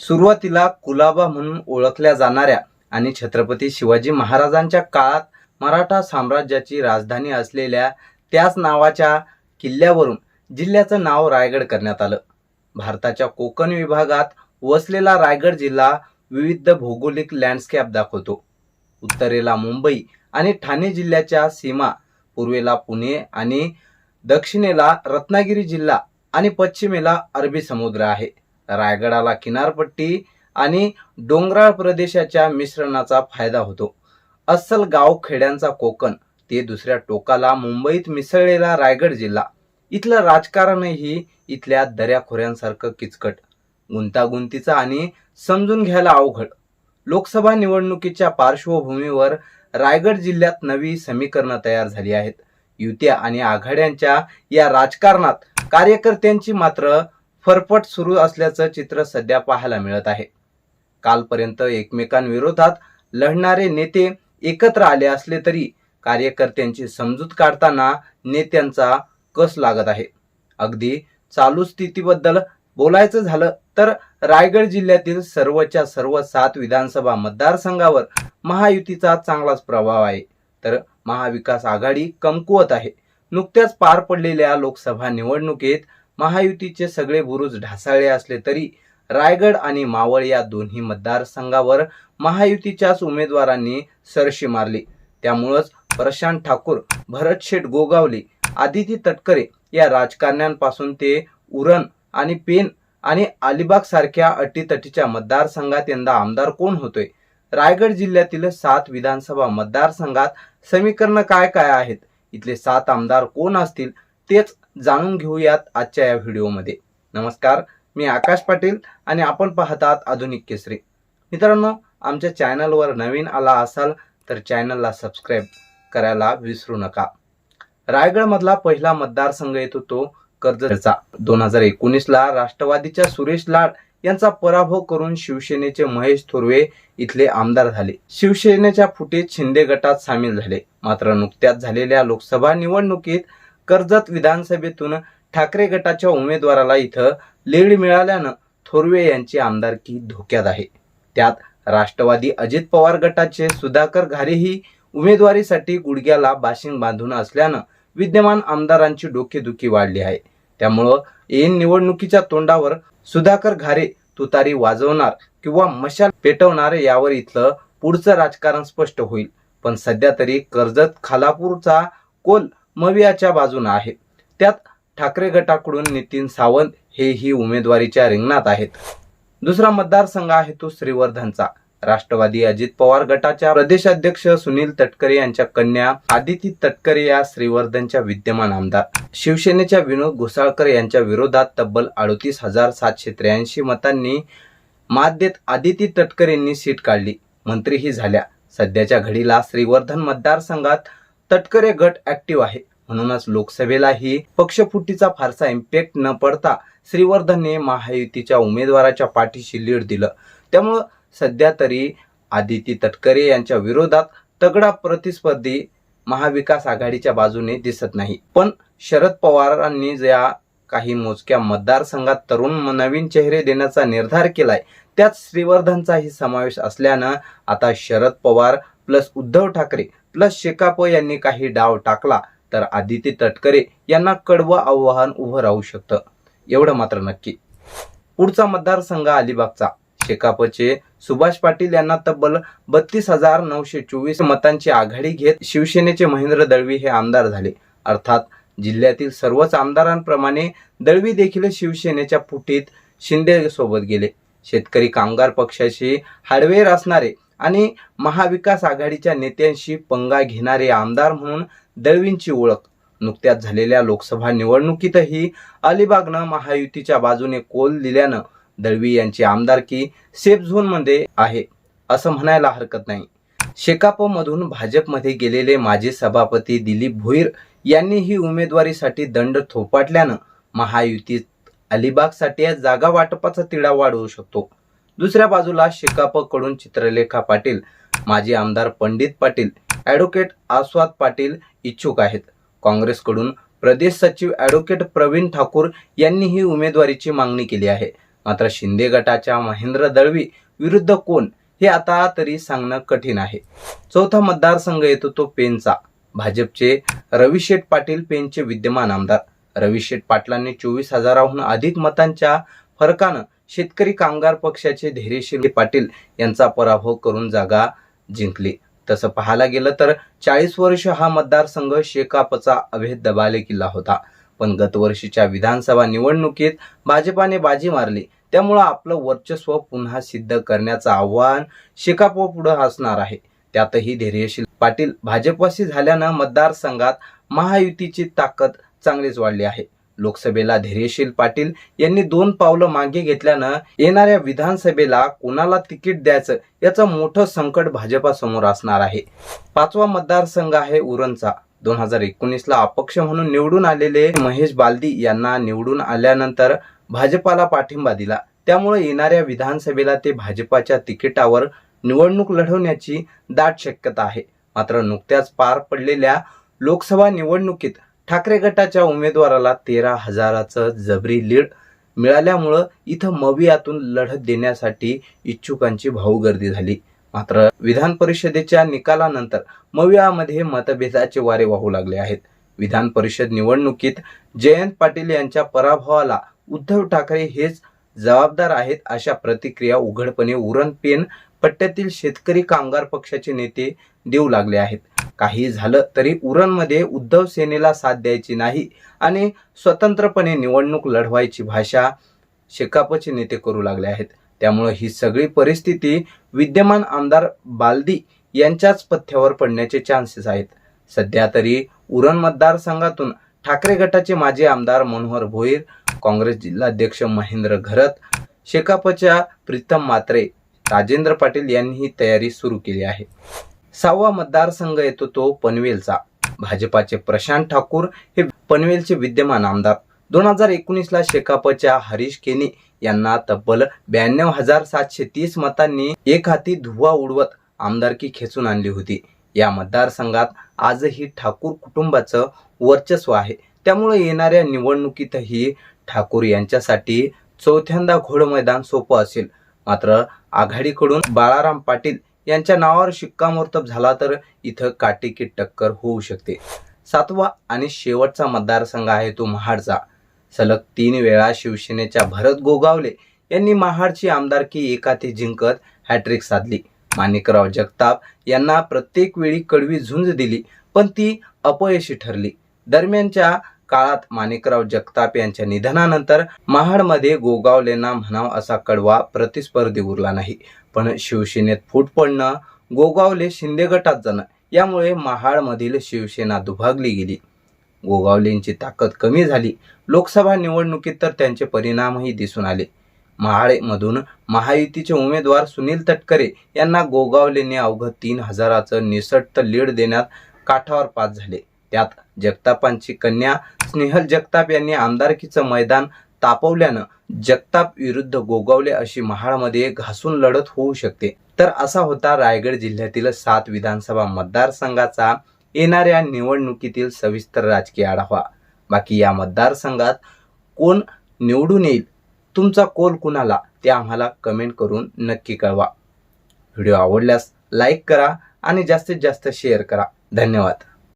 सुरुवातीला कुलाबा म्हणून ओळखल्या जाणाऱ्या आणि छत्रपती शिवाजी महाराजांच्या काळात मराठा साम्राज्याची राजधानी असलेल्या त्याच नावाच्या किल्ल्यावरून जिल्ह्याचं नाव रायगड करण्यात आलं. भारताच्या कोकण विभागात वसलेला रायगड जिल्हा विविध भौगोलिक लँडस्केप दाखवतो. उत्तरेला मुंबई आणि ठाणे जिल्ह्याच्या सीमा पूर्वेला पुणे आणि दक्षिणेला रत्नागिरी जिल्हा आणि पश्चिमेला अरबी समुद्र आहे. रायगडाला किनारपट्टी आणि डोंगराळ प्रदेशाच्या मिश्रणाचा फायदा होतो. अस्सल गाव खेड्यांचा कोकण ते दुसऱ्या टोकाला मुंबईत मिसळलेला रायगड जिल्हा. इथलं राजकारणही इथल्या दऱ्याखोऱ्यांसारखं किचकट. गुंतागुंतीचं आणि समजून घ्यायला अवघड. लोकसभा निवडणुकीच्या पार्श्वभूमीवर रायगड जिल्ह्यात नवी समीकरणं तयार झाली आहेत. युत्या आणि आघाड्यांच्या या राजकारणात कार्यकर्त्यांची मात्र फरफट सुरू असल्याचं चित्र सध्या पाहायला मिळत आहे. कालपर्यंत एकमेकांविरोधात लढणारे नेते एकत्र आले असले तरी कार्यकर्त्यांची समजूत काढताना नेत्यांचा कस लागत आहे. अगदी चालू स्थितीबद्दल बोलायचं झालं तर रायगड जिल्ह्यातील सर्वच्या सर्व सात विधानसभा मतदारसंघावर महायुतीचा चांगलाच प्रभाव आहे. तर महाविकास आघाडी कमकुवत आहे. नुकत्याच पार पडलेल्या लोकसभा निवडणुकीत महायुतीचे सगळे बुरुज ढासाळले असले तरी रायगड आणि मावळ या दोन्ही मतदारसंघावर महायुतीच्याच उमेदवारांनी सरशी मारली. त्यामुळंच प्रशांत ठाकूर भरत शेठ गोगावले आदिती तटकरे या राजकारण्यांपासून ते उरण आणि पेन आणि अलिबाग सारख्या अटीतटीच्या मतदारसंघात यंदा आमदार कोण होतोय? रायगड जिल्ह्यातील सात विधानसभा मतदारसंघात समीकरण काय काय आहेत? इथले सात आमदार कोण असतील? तेच जाणून घेऊयात आजच्या या व्हिडिओमध्ये. नमस्कार मी आकाश पाटील आणि आपण पाहतात आधुनिक केसरी. मित्रांनो आमच्या चॅनलवर नवीन आला असाल तर चॅनलला सबस्क्राईब करायला विसरू नका. रायगडमधला पहिला मतदारसंघ येतो तो कर्जतचा. दोन हजार एकोणीसला राष्ट्रवादीच्या सुरेश लाड यांचा पराभव करून शिवसेनेचे महेश थोरवे इथले आमदार झाले. शिवसेनेच्या फुटीत शिंदे गटात सामील झाले. मात्र नुकत्याच झालेल्या लोकसभा निवडणुकीत कर्जत विधानसभेतून ठाकरे गटाच्या उमेदवाराला इथं लीड मिळाल्यानं थोरवे यांची आमदारकी धोक्यात आहे. त्यात राष्ट्रवादी अजित पवार गटाचे सुधाकर घारेही उमेदवारीसाठी गुडघ्याला बाशिंग बांधून असल्यानं विद्यमान आमदारांची डोकेदुखी वाढली आहे. त्यामुळं ऐन निवडणुकीच्या तोंडावर सुधाकर घारे तुतारी वाजवणार किंवा मशाल पेटवणार यावर इथलं पुढचं राजकारण स्पष्ट होईल. पण सध्या तरी कर्जत खालापूरचा कोल मवियाच्या बाजूनं आहे त्यात ठाकरे गटाकडून नितीन सावंत हेही उमेदवारीच्या रिंगणात आहेत. दुसरा मतदारसंघ आहे तो श्रीवर्धनचा. राष्ट्रवादी अजित पवार गटाच्या प्रदेशाध्यक्ष सुनील तटकरे यांच्या कन्या आदिती तटकरे या श्रीवर्धनच्या विद्यमान आमदार. शिवसेनेच्या विनोद घोसाळकर यांच्या विरोधात तब्बल अडतीस हजार सातशे त्र्याऐंशी मतांनी मात देत आदिती तटकरेंनी सीट काढली. मंत्रीही झाल्या. सध्याच्या घडीला श्रीवर्धन मतदारसंघात तटकरे गट ऍक्टिव्ह आहे. म्हणूनच लोकसभेलाही पक्षफुटीचा फारसा इम्पॅक्ट न पडता श्रीवर्धनने महायुतीच्या उमेदवाराच्या पाठीशी लीड दिलं. त्यामुळं सध्या तरी आदिती तटकरे यांच्या विरोधात तगडा प्रतिस्पर्धी महाविकास आघाडीच्या बाजूने दिसत नाही. पण शरद पवारांनी ज्या काही मोजक्या मतदारसंघात तरुण नवीन चेहरे देण्याचा निर्धार केलाय त्यात श्रीवर्धनचाही समावेश असल्यानं आता शरद पवार प्लस उद्धव ठाकरे प्लस शेकाप यांनी काही डाव टाकला तर आदित्य तटकरे यांना कडवं आव्हान उभं राहू शकतं. एवढं मात्र नक्की. पुढचा मतदारसंघ अलिबागचा. शेकापचे सुभाष पाटील यांना तब्बल बत्तीस हजार नऊशे चोवीस मतांची आघाडी घेत शिवसेनेचे महेंद्र दळवी हे आमदार झाले. अर्थात जिल्ह्यातील सर्वच आमदारांप्रमाणे दळवी देखील शिवसेनेच्या फुटीत शिंदे सोबत गेले. शेतकरी कामगार पक्षाशी हाडवेर असणारे आणि महाविकास आघाडीच्या नेत्यांशी पंगा घेणारे आमदार म्हणून दळवींची ओळख. नुकत्याच झालेल्या लोकसभा निवडणुकीतही अलिबागनं महायुतीच्या बाजूने कोल दिल्यानं दळवी यांची आमदारकी सेफ झोनमध्ये आहे असं म्हणायला हरकत नाही. शेकापमधून भाजपमध्ये गेलेले माजी सभापती दिलीप भोईर यांनीही उमेदवारीसाठी दंड थोपाटल्यानं महायुतीत अलिबागसाठी या जागा वाटपाचा तिढा वाढवू शकतो. दुसऱ्या बाजूला शिकापकडून चित्रलेखा पाटील माजी आमदार पंडित पाटील ॲडव्होकेट आस्वाद पाटील इच्छुक आहेत. काँग्रेसकडून प्रदेश सचिव ॲडव्होकेट प्रवीण ठाकूर यांनीही उमेदवारीची मागणी केली आहे. मात्र शिंदे गटाच्या महेंद्र दळवी विरुद्ध कोण हे आता तरी सांगणं कठीण आहे. चौथा मतदारसंघ येतो तो पेनचा भाजपचे रविशेठ पाटील पेनचे विद्यमान आमदार. रविशेठ पाटलांनी चोवीस हजाराहून अधिक मतांच्या फरकानं शेतकरी कामगार पक्षाचे धैर्यशील पाटील यांचा पराभव करून जागा जिंकली. तसं पाहायला गेलं तर चाळीस वर्ष हा मतदारसंघ शेकापचा अभेद दबाले किल्ला होता. पण गतवर्षीच्या विधानसभा निवडणुकीत भाजपाने बाजी मारली. त्यामुळं आपलं वर्चस्व पुन्हा सिद्ध करण्याचं आव्हान शेकाप पुढं असणार आहे. त्यातही धैर्यशील पाटील भाजपशी झाल्यानं मतदारसंघात महायुतीची ताकद चांगलीच वाढली आहे. लोकसभेला धैर्यशील पाटील यांनी दोन पावलं मागे घेतल्यानं येणाऱ्या विधानसभेला कोणाला तिकीट द्यायचं याचं मोठं संकट भाजपासमोर असणार आहे. पाचवा मतदारसंघ आहे उरणचा. दोन हजार एकोणीसला अपक्ष म्हणून निवडून आलेले महेश बालदी यांना निवडून आल्यानंतर भाजपाला पाठिंबा दिला. त्यामुळे येणाऱ्या विधानसभेला ते भाजपाच्या तिकिटावर निवडणूक लढवण्याची दाट शक्यता आहे. मात्र नुकत्याच पार पडलेल्या लोकसभा निवडणुकीत ठाकरे गटाच्या उमेदवाराला तेरा हजाराचं जबरी लीड मिळाल्यामुळं इथं मवियातून लढत देण्यासाठी इच्छुकांची भाऊ गर्दी झाली. मात्र विधान परिषदेच्या निकालानंतर मवियामध्ये मतभेदाचे वारे वाहू लागले आहेत. विधान परिषद निवडणुकीत जयंत पाटील यांच्या पराभवाला उद्धव ठाकरे हेच जबाबदार आहेत अशा प्रतिक्रिया उघडपणे उरण पेन पट्ट्यातील शेतकरी कामगार पक्षाचे नेते देऊ लागले आहेत. काही झालं तरी उरणमध्ये उद्धव सेनेला साथ द्यायची नाही आणि स्वतंत्रपणे निवडणूक लढवायची भाषा शेकापचे नेते करू लागले आहेत. त्यामुळे ही सगळी परिस्थिती विद्यमान आमदार बालदी यांच्याच पथ्यावर पडण्याचे चान्सेस आहेत. सध्या तरी उरण मतदारसंघातून ठाकरे गटाचे माजी आमदार मनोहर भोईर काँग्रेस जिल्हाध्यक्ष महेंद्र घरत शेकापच्या प्रीतम मात्रे राजेंद्र पाटील यांनी ही तयारी सुरू केली आहे. सहावा मतदारसंघ येतो तो पनवेलचा. भाजपाचे प्रशांत ठाकूर हे पनवेलचे विद्यमान आमदार. दोन हजार एकोणीस ला शेकापच्या हरीश केने यांना तब्बल ब्याण्णव हजार सातशे तीस मतांनी एक हाती धुवा उडवत आमदारकी खेचून आणली होती. या मतदारसंघात आजही ठाकूर कुटुंबाचं वर्चस्व आहे. त्यामुळे येणाऱ्या निवडणुकीतही ठाकूर यांच्यासाठी चौथ्यांदा घोड मैदान सोपं असेल. मात्र आघाडीकडून बाळाराम पाटील यांच्या नावावर शिक्कामोर्तब झाला तर इथं काटेकी टक्कर होऊ शकते. सातवा आणि शेवटचा मतदारसंघ आहे तो महाडचा. सलग तीन वेळा शिवसेनेच्या भरत गोगावले यांनी महाडची आमदारकी एकाती जिंकत हॅट्रिक साधली. माणिकराव जगताप यांना प्रत्येक वेळी कडवी झुंज दिली पण ती अपयशी ठरली. दरम्यानच्या काळात माणिकराव जगताप यांच्या निधनानंतर महाडमध्ये गोगावलेंना म्हणाव असा कडवा प्रतिस्पर्धी उरला नाही. पण शिवसेनेत फूट पडणं गोगावले शिंदे गटात जाणं यामुळे महाडमधील शिवसेना दुभागली गेली. गोगावलेंची ताकद कमी झाली. लोकसभा निवडणुकीत तर त्यांचे परिणामही दिसून आले. महाडमधून महायुतीचे उमेदवार सुनील तटकरे यांना गोगावलेने अवघं तीन हजाराचं निसटतं लीड देण्यात काठावर पास झाले. त्यात जगतापांची कन्या स्नेहल जगताप यांनी आमदारकीचं मैदान तापवल्यानं जगताप विरुद्ध गोगावले अशी महाडमध्ये घासून लढत होऊ शकते. तर असा होता रायगड जिल्ह्यातील सात विधानसभा मतदारसंघाचा येणाऱ्या निवडणुकीतील सविस्तर राजकीय आढावा. बाकी या मतदारसंघात कोण निवडून येईल तुमचा कोल कुणाला ते आम्हाला कमेंट करून नक्की कळवा. व्हिडिओ आवडल्यास लाईक करा आणि जास्तीत जास्त शेअर करा. धन्यवाद.